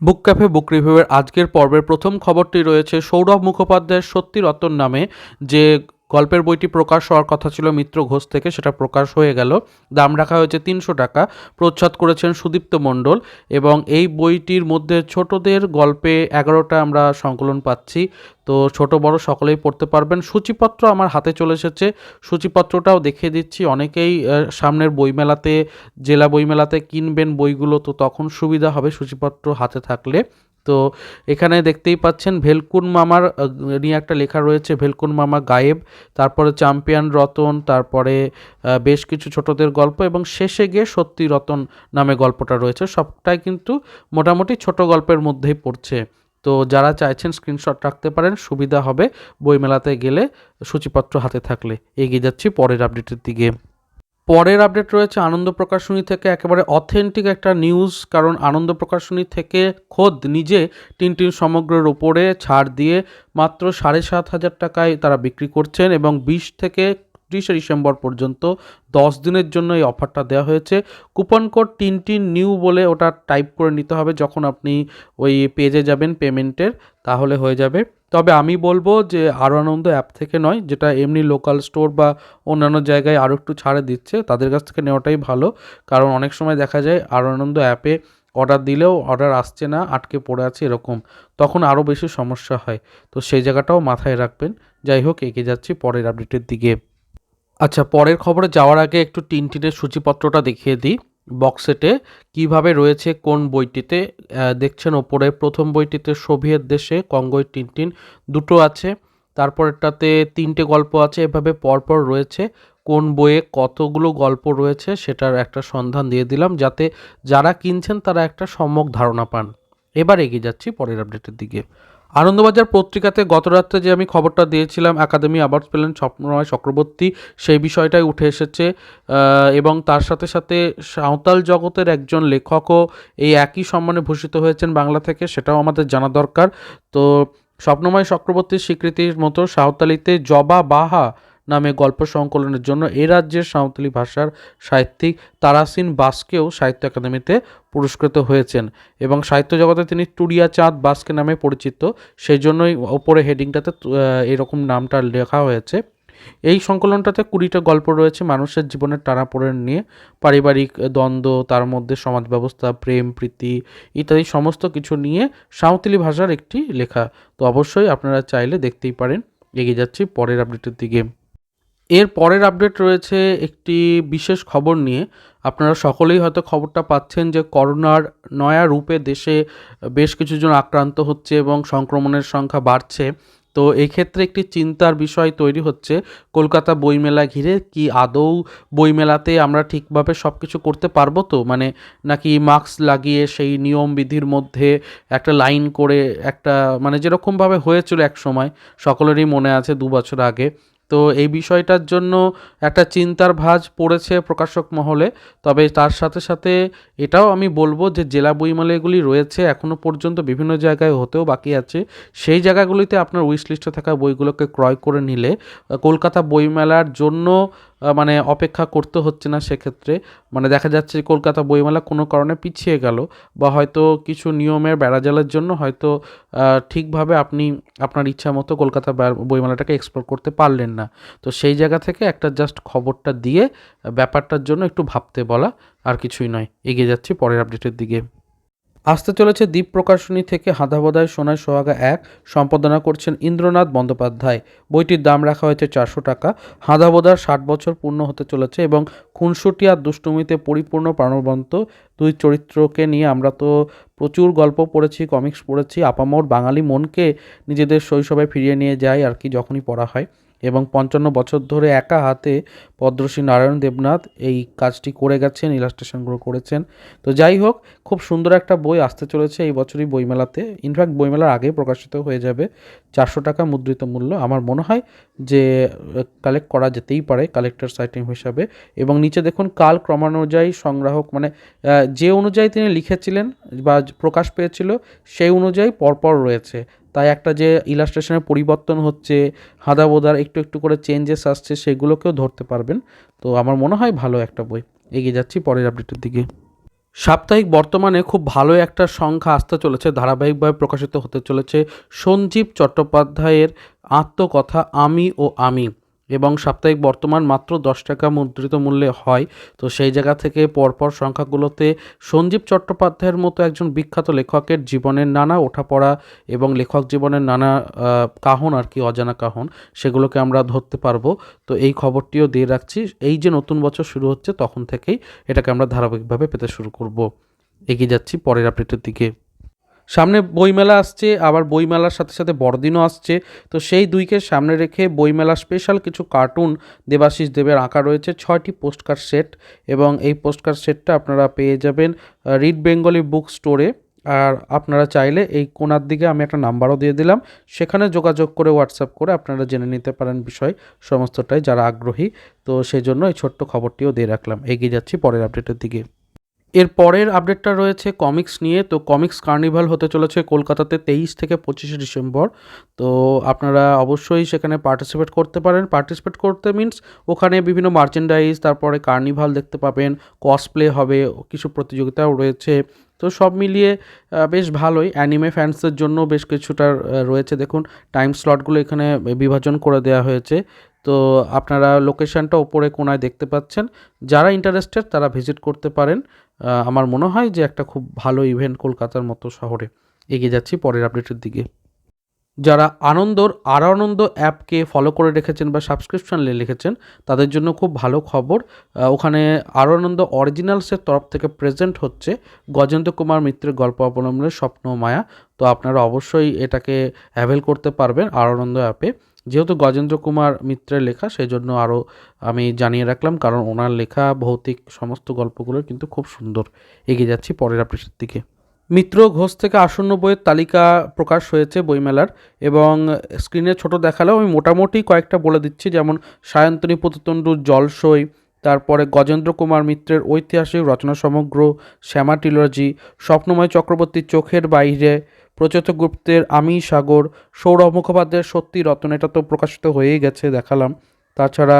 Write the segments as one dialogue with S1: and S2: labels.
S1: বুক cafe, বুক রিভিউয়ের আজকের পর্বের প্রথম খবরটি রয়েছে সৌরভ মুখোপাধ্যায়ের সত্যি রতন নামে, যে গল্পের বইটি প্রকাশ হওয়ার কথা ছিল মিত্র ঘোষ থেকে, সেটা প্রকাশ হয়ে গেল। দাম রাখা হয়েছে তিনশো টাকা। প্রচ্ছদ করেছেন সুদীপ্ত মণ্ডল এবং এই বইটির মধ্যে ছোটদের গল্পে এগারোটা আমরা সংকলন পাচ্ছি। তো ছোট, বড় সকলেই পড়তে পারবেন। সূচিপত্র আমার হাতে চলে এসেছে। সূচিপত্রটাও দেখিয়ে দিচ্ছি। অনেকেই সামনের বইমেলাতে, জেলা বইমেলাতে কিনবেন বইগুলো, তো তখন সুবিধা হবে সূচিপত্র হাতে থাকলে। তো এখানে দেখতেই পাচ্ছেন ভেলকুন মামার নিয়ে একটা লেখা রয়েছে, ভেলকুন মামা গায়েব, তারপরে চ্যাম্পিয়ন রতন, তারপরে বেশ কিছু ছোটদের গল্প এবং শেষে গিয়ে সত্যি রতন নামে গল্পটা রয়েছে। সবটাই কিন্তু মোটামুটি ছোট গল্পের মধ্যেই পড়ছে। তো যারা চাইছেন স্ক্রিনশট রাখতে পারেন, সুবিধা হবে। বইমেলাতে গেলে সূচিপত্র হাতে থাকলে। এগিয়ে যাচ্ছি পরের আপডেটের দিকে। পরের আপডেট রয়েছে আনন্দ প্রকাশনী থেকে, একেবারে অথেন্টিক একটা নিউজ কারণ আনন্দ প্রকাশনী থেকে খোদ নিজে টিনটিন সমগ্রের ওপরে ছাড় দিয়ে মাত্র সাড়ে সাত হাজার টাকায় তারা বিক্রি করছেন এবং বিশ থেকে ত্রিশে ডিসেম্বর পর্যন্ত দশ দিনের জন্য এই অফারটা দেওয়া হয়েছে। কুপন কোড টিনটিন নিউ বলে ওটা টাইপ করে নিতে হবে যখন আপনি ওই পেজে যাবেন পেমেন্টের, তাহলে হয়ে যাবে। তবে আমি বলব যে আরও আনন্দ অ্যাপ থেকে নয়, যেটা এমনি লোকাল স্টোর বা অন্যান্য জায়গায় আরও একটু ছাড়ে দিচ্ছে, তাদের কাছ থেকে নেওয়াটাই ভালো। কারণ অনেক সময় দেখা যায় আরও আনন্দ অ্যাপে অর্ডার দিলেও অর্ডার আসছে না, আটকে পড়ে আছে এরকম, তখন আরও বেশি সমস্যা হয়। তো সেই জায়গাটাও মাথায় রাখবেন। যাই হোক, এগিয়ে যাচ্ছি পরের আপডেটের দিকে। আচ্ছা পরের খবরে যাওয়ার আগে একটু টিনটিনের সূচিপত্রটা দেখিয়ে দিই। বক্সেটে কীভাবে রয়েছে, কোন বইটিতে দেখছেন ওপরে, প্রথম বইটিতে সোভিয়েত দেশে কঙ্গোই টিনটিন দুটো আছে, তারপরেরটাতে তিনটে গল্প আছে, এভাবে পরপর রয়েছে, কোন বইয়ে কতগুলো গল্প রয়েছে সেটার একটা সন্ধান দিয়ে দিলাম, যাতে যারা কিনছেন তারা একটা সম্যক ধারণা পান। এবার এগিয়ে যাচ্ছি পরের আপডেটের দিকে। আনন্দবাজার পত্রিকাতে গতরাত্রে যে আমি খবরটা দিয়েছিলাম, একাডেমি অ্যাওয়ার্ডস পেলেন স্বপ্নময় চক্রবর্তী, সেই বিষয়টাই উঠে এসেছে। এবং তার সাথে সাথে সাঁওতাল জগতের একজন লেখকও এই একই সম্মানে ভূষিত হয়েছেন বাংলা থেকে, সেটাও আমাদের জানা দরকার। তো স্বপ্নময় চক্রবর্তীর স্বীকৃতির মতো সাঁওতালিতে জবা বাহা নামে গল্প সংকলনের জন্য এ রাজ্যের সাঁওতালি ভাষার সাহিত্যিক তারাসিন বাসকেও সাহিত্য একাডেমিতে পুরস্কৃত হয়েছেন এবং সাহিত্য জগতে তিনি টুরিয়া চাঁদ বাস্কে নামে পরিচিত। সেই জন্যই ওপরে হেডিংটাতে এরকম নামটা লেখা হয়েছে। এই সংকলনটাতে কুড়িটা গল্প রয়েছে মানুষের জীবনের টানাপোড়েন নিয়ে। পারিবারিক দ্বন্দ্ব, তার মধ্যে সমাজ ব্যবস্থা, প্রেম, প্রীতি ইত্যাদি সমস্ত কিছু নিয়ে সাঁওতালি ভাষার একটি লেখা। তো অবশ্যই আপনারা চাইলে দেখতেই পারেন। এগিয়ে যাচ্ছি পরের আপডেটের দিকে। এর পরের আপডেট রয়েছে একটি বিশেষ খবর নিয়ে। আপনারা সকলেই হয়তো খবরটা পাচ্ছেন যে করোনার নয়া রূপে দেশে বেশ কিছুজন আক্রান্ত হচ্ছে এবং সংক্রমণের সংখ্যা বাড়ছে। তো এই ক্ষেত্রে একটি চিন্তার বিষয় তৈরি হচ্ছে, কলকাতা বইমেলা ঘিরে কি আদৌ বইমেলাতে আমরা ঠিকভাবে সব কিছু করতে পারব তো? মানে নাকি মাস্ক লাগিয়ে সেই নিয়ম বিধির মধ্যে একটা লাইন করে একটা মানে যেরকমভাবে হয়েছিল এক সময় সকলেরই মনে আছে দু বছর আগে। তো এই বিষয়টার জন্য একটা চিন্তার ভাজ পড়েছে প্রকাশক মহলে। তবে তার সাথে সাথে এটাও আমি বলব যে জেলা বইমেলাগুলি রয়েছে এখনও পর্যন্ত বিভিন্ন জায়গায় হতেও বাকি আছে। সেই জায়গাগুলিতে আপনার উইশ লিস্টে থাকা বইগুলোকে ক্রয় করে নিলে কলকাতা বইমেলার জন্য মানে অপেক্ষা করতে হচ্ছে না সেক্ষেত্রে। মানে দেখা যাচ্ছে কলকাতা বইমেলা কোনো কারণে পিছিয়ে গেল বা হয়তো কিছু নিয়মের বেড়াজালের জন্য হয়তো ঠিকভাবে আপনি আপনার ইচ্ছা মতো কলকাতা বইমেলাটাকে এক্সপ্লোর করতে পারলেন না। তো সেই জায়গা থেকে একটা জাস্ট খবরটা দিয়ে ব্যাপারটার জন্য একটু ভাবতে বলা আর কিছুই নয়। এগিয়ে যাচ্ছি পরের আপডেটের দিকে। আসতে চলেছে দ্বীপ প্রকাশনী থেকে হাঁদাবোদায় সোনায় সোহাগা এক সম্পাদনা করছেন ইন্দ্রনাথ বন্দ্যোপাধ্যায়। বইটির দাম রাখা হয়েছে চারশো টাকা। হাঁদাবোদার ষাট বছর পূর্ণ হতে চলেছে এবং খুনসুটি আর দুষ্টুমিতে পরিপূর্ণ প্রাণবন্ত দুই চরিত্রকে নিয়ে আমরা তো প্রচুর গল্প পড়েছি, কমিক্স পড়েছি। আপামোর বাঙালি মনকে নিজেদের শৈশবে ফিরিয়ে নিয়ে যায় আর কি যখনই পড়া হয়। এবং পঞ্চান্ন বছর ধরে একা হাতে পদ্মশ্রী নারায়ণ দেবনাথ এই কাজটি করে গেছেন, ইলাস্ট্রেশনগুলো করেছেন। তো যাই হোক, খুব সুন্দর একটা বই আসতে চলেছে এই বছরই বইমেলাতে। ইনফ্যাক্ট বইমেলার আগেই প্রকাশিত হয়ে যাবে। চারশো টাকা মুদ্রিত মূল্য। আমার মনে হয় যে কালেক্ট করা যেতেই পারে কালেক্টরস আইটেম হিসাবে। এবং নিচে দেখুন, কাল ক্রমানুযায়ী সংগ্রাহক মানে যে অনুযায়ী তিনি লিখেছিলেন বা প্রকাশ পেয়েছিল, সেই অনুযায়ী পরপর রয়েছে। তাই একটা যে ইলাস্ট্রেশনের পরিবর্তন হচ্ছে হাদাবোদার একটু একটু করে চেঞ্জেস আসছে, সেগুলোকেও ধরতে পারবেন। তো আমার মনে হয় ভালো একটা বই। এগিয়ে যাচ্ছি পরের আপডেটের দিকে। সাপ্তাহিক বর্তমানে খুব ভালো একটা সংখ্যা আসতে চলেছে, ধারাবাহিকভাবে প্রকাশিত হতে চলেছে সঞ্জীব চট্টোপাধ্যায়ের আত্মকথা আমি ও আমি। এবং সাপ্তাহিক বর্তমান মাত্র দশ টাকা মুদ্রিত মূল্যে হয়। তো সেই জায়গা থেকে পরপর সংখ্যাগুলোতে সঞ্জীব চট্টোপাধ্যায়ের মতো একজন বিখ্যাত লেখকের জীবনের নানা ওঠাপড়া এবং লেখক জীবনের নানা কাহন আর কি, অজানা কাহন, সেগুলোকে আমরা ধরতে পারব। তো এই খবরটিও দিয়ে রাখছি, এই যে নতুন বছর শুরু হচ্ছে তখন থেকেই এটাকে আমরা ধারাবাহিকভাবে পেতে শুরু করব। এগিয়ে যাচ্ছি পরের আপডেটের দিকে। সামনে বইমেলা আসছে, আবার বইমেলার সাথে সাথে বড়দিনও আসছে। তো সেই দুইকে সামনে রেখে বইমেলা স্পেশাল কিছু কার্টুন দেবাশিস দেবের আঁকা রয়েছে, ছয়টি পোস্টকার্ড সেট এবং এই পোস্টকার্ড সেটটা আপনারা পেয়ে যাবেন রিড বেঙ্গলি বুক স্টোরে আর আপনারা চাইলে এই কোনার দিকে আমি একটা নাম্বারও দিয়ে দিলাম, সেখানে যোগাযোগ করে হোয়াটসঅ্যাপ করে আপনারা জেনে নিতে পারেন বিষয় সমস্তটাই যারা আগ্রহী। তো সেই জন্য এই ছোট্ট খবরটিও দিয়ে রাখলাম। এগিয়ে যাচ্ছি পরের আপডেটের দিকে। এর পরের আপডেটটা রয়েছে কমিক্স নিয়ে। তো কমিক্স কার্নিভাল হতে চলেছে কলকাতাতে তেইশ থেকে পঁচিশে ডিসেম্বর। তো আপনারা অবশ্যই সেখানে পার্টিসিপেট করতে পারেন। পার্টিসিপেট করতে মিন্স ওখানে বিভিন্ন মার্চেন্ডাইজ তারপরে কার্নিভাল দেখতে পাবেন কসপ্লে হবে, কিছু প্রতিযোগিতাও রয়েছে। তো সব মিলিয়ে বেশ ভালোই। অ্যানিমে ফ্যান্সদের জন্য বেশ কিছুটা রয়েছে। দেখুন টাইম স্লটগুলো এখানে বিভাজন করে দেওয়া হয়েছে। তো আপনারা লোকেশনটা ওপরে কোনায় দেখতে পাচ্ছেন। যারা ইন্টারেস্টেড তারা ভিজিট করতে পারেন। আমার মনে হয় যে একটা খুব ভালো ইভেন্ট কলকাতার মতো শহরে। এগিয়ে যাচ্ছি পরের আপডেটের দিকে। যারা আনন্দর আর আনন্দ অ্যাপকে ফলো করে রেখেছেন বা সাবস্ক্রিপশন লিখেছেন, তাদের জন্য খুব ভালো খবর। ওখানে আর আনন্দ অরিজিনালসের তরফ থেকে প্রেজেন্ট হচ্ছে গজেন্দ্র কুমার মিত্রের গল্প অবলম্বনের স্বপ্ন মায়া। তো আপনারা অবশ্যই এটাকে অ্যাভেল করতে পারবেন আর আনন্দ অ্যাপে যেহেতু গজেন্দ্র কুমার মিত্রের লেখা সেই জন্য আরও আমি জানিয়ে রাখলাম, কারণ ওনার লেখা, ভৌতিক সমস্ত গল্পগুলো কিন্তু খুব সুন্দর। এগিয়ে যাচ্ছি পরের আপডেটের দিকে। মিত্র ঘোষ থেকে আসন্ন বইয়ের তালিকা প্রকাশ হয়েছে বইমেলার, এবং স্ক্রিনে ছোট দেখালেও আমি মোটামুটি কয়েকটা বলে দিচ্ছি, যেমন সায়ন্তনী প্রতিতণ্ডুর জলসই, তারপরে গজেন্দ্র কুমার মিত্রের ঐতিহাসিক রচনা সমগ্র, শ্যামা টিলজি স্বপ্নময় চক্রবর্তীর চোখের বাইরে প্রচেত গুপ্তের আমি সাগর, সৌরভ মুখোপাধ্যায়ের সত্যি রতন, এটা তো প্রকাশিত হয়েই গেছে, দেখালাম। তাছাড়া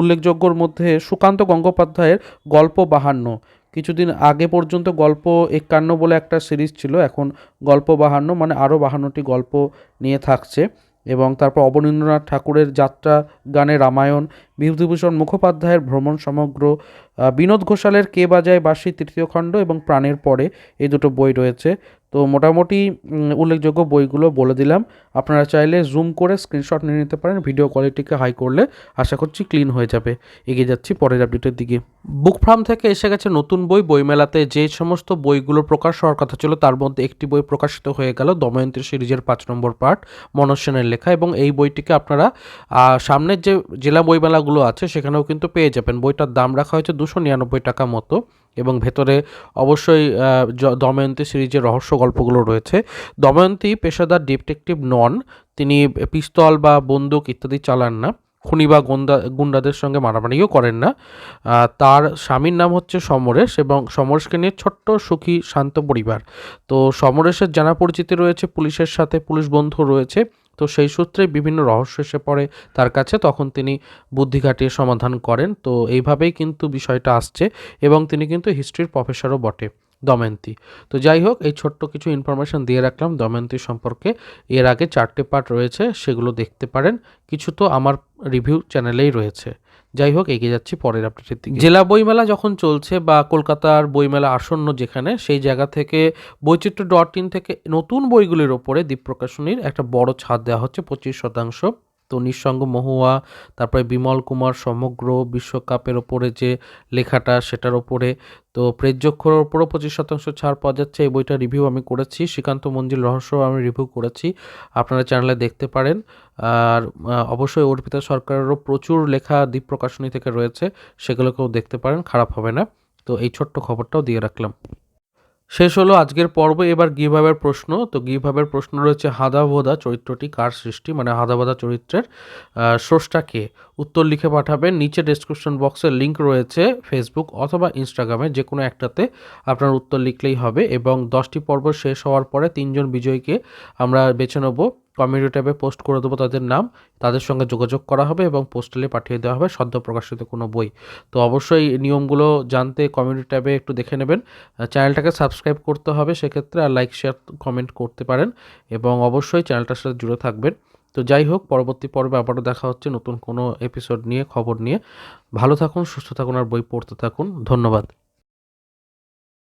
S1: উল্লেখযোগ্যর মধ্যে সুকান্ত গঙ্গোপাধ্যায়ের গল্প বাহান্ন। কিছুদিন আগে পর্যন্ত গল্প একান্ন বলে একটা সিরিজ ছিল, এখন গল্প বাহান্ন মানে আরও বাহান্নটি গল্প নিয়ে থাকছে। এবং তারপর অবনীন্দ্রনাথ ঠাকুরের যাত্রা, গানে রামায়ণ, বিভূতিভূষণ মুখোপাধ্যায়ের ভ্রমণ সমগ্র বিনোদ ঘোষালের কে বাজায় বাঁশি তৃতীয় খণ্ড এবং প্রাণের পরে এই দুটো বই রয়েছে। তো মোটামুটি উল্লেখযোগ্য বইগুলো বলে দিলাম। আপনারা চাইলে জুম করে স্ক্রিনশট নিয়ে নিতে পারেন ভিডিও কোয়ালিটিকে হাই করলে আশা করছি ক্লিন হয়ে যাবে। এগিয়ে যাচ্ছি পরের আপডেটের দিকে। বুক ফার্ম থেকে এসে গেছে নতুন বই। বইমেলাতে যে সমস্ত বইগুলো প্রকাশ হওয়ার কথা ছিল, তার মধ্যে একটি বই প্রকাশিত হয়ে গেল দময়ন্তী সিরিজের পাঁচ নম্বর পার্ট মনোজ সেনের লেখা। এবং এই বইটিকে আপনারা সামনের যে জেলা বইমেলাগুলো আছে, সেখানেও কিন্তু পেয়ে যাবেন। বইটার দাম রাখা হয়েছে দুশো নিরানব্বই টাকা মতো। এবং ভেতরে অবশ্যই দময়ন্তী সিরিজের রহস্য গল্পগুলো রয়েছে। দময়ন্তী পেশাদার ডিটেকটিভ নন, তিনি পিস্তল বা বন্দুক ইত্যাদি চালান না, খুনি বা গুন্ডা, গুন্ডাদের সঙ্গে মারামারিও করেন না। তার স্বামীর নাম হচ্ছে সমরেশ এবং সমরেশকে নিয়ে ছোট্ট, সুখী, শান্ত পরিবার। তো সমরেশের জানা পরিচিতি রয়েছে, পুলিশের সাথে পুলিশ বন্ধু রয়েছে। তো সেই সূত্রে বিভিন্ন রহস্য এসে পড়ে তার কাছে। তখন তিনি বুদ্ধি খাটিয়ে সমাধান করেন। তো এইভাবেই কিন্তু বিষয়টা আসছে এবং তিনি কিন্তু হিস্ট্রির প্রফেসরও বটে দময়ন্তী। তো যাই হোক, এই ছোট্ট কিছু ইনফরমেশান দিয়ে রাখলাম। দময়ন্তী সম্পর্কে এর আগে চারটে পার্ট রয়েছে, সেগুলো দেখতে পারেন। কিছু তো আমার রিভিউ চ্যানেলেই রয়েছে। যাই হোক, এগিয়ে যাচ্ছি পরের আপডেটের দিকে। জেলা বইমেলা যখন চলছে বা কলকাতার বইমেলা আসন্ন যেখানে, সেই জায়গা থেকে বৈচিত্র্য ডট ইন থেকে নতুন বইগুলির ওপরে দ্বীপ প্রকাশনীর একটা বড় ছাদ দেওয়া হচ্ছে পঁচিশ শতাংশ। তো নিঃসঙ্গ মহুয়া, তারপরে বিমল কুমার সমগ্র বিশ্বকাপের ওপরে যে লেখাটা সেটার ওপরে। তো প্রেজ্যক্ষর ওপরও পঁচিশ শতাংশ ছাড় পাওয়া যাচ্ছে, এই বইটা রিভিউ আমি করেছি, শ্রীকান্ত মঞ্জিল রহস্য আমি রিভিউ করেছি, আপনারা চ্যানেলে দেখতে পারেন। আর অবশ্যই অর্পিতা সরকারেরও প্রচুর লেখা দ্বীপ প্রকাশনী থেকে রয়েছে, সেগুলোকেও দেখতে পারেন, খারাপ হবে না। তো এই ছোট্ট খবরটাও দিয়ে রাখলাম। শেষ হলো আজকের পর্ব। এবার গিভাবের প্রশ্ন। তো গিভাবের প্রশ্ন রয়েছে, হাদাভোদা চরিত্রটি কার সৃষ্টি? মানে হাদাভোদা চরিত্রের স্রষ্টা কে? উত্তর লিখে পাঠাবেন। নিচে ডেসক্রিপশন বক্সের লিঙ্ক রয়েছে ফেসবুক অথবা ইনস্টাগ্রামে যে কোনো একটাতে আপনার উত্তর লিখলেই হবে। এবং দশটি পর্ব শেষ হওয়ার পরে তিনজন বিজয়ীকে আমরা বেছে নেব। কমিউনিটি ট্যাবে পোস্ট করে দেবো তাদের নাম, তাদের সঙ্গে যোগাযোগ করা হবে এবং পোস্টালে পাঠিয়ে দেওয়া হবে সদ্য প্রকাশিত কোনো বই। তো অবশ্যই নিয়মগুলো জানতে কমিউনিটি ট্যাবে একটু দেখে নেবেন। চ্যানেলটাকে সাবস্ক্রাইব করতে হবে সেক্ষেত্রে আর লাইক শেয়ার কমেন্ট করতে পারেন এবং অবশ্যই চ্যানেলটার সাথে জুড়ে থাকবেন। তো যাই হোক, পরবর্তী পর্বে আবারও দেখা হচ্ছে নতুন কোনো এপিসোড নিয়ে, খবর নিয়ে। ভালো থাকুন, সুস্থ থাকুন আর বই পড়তে থাকুন। ধন্যবাদ।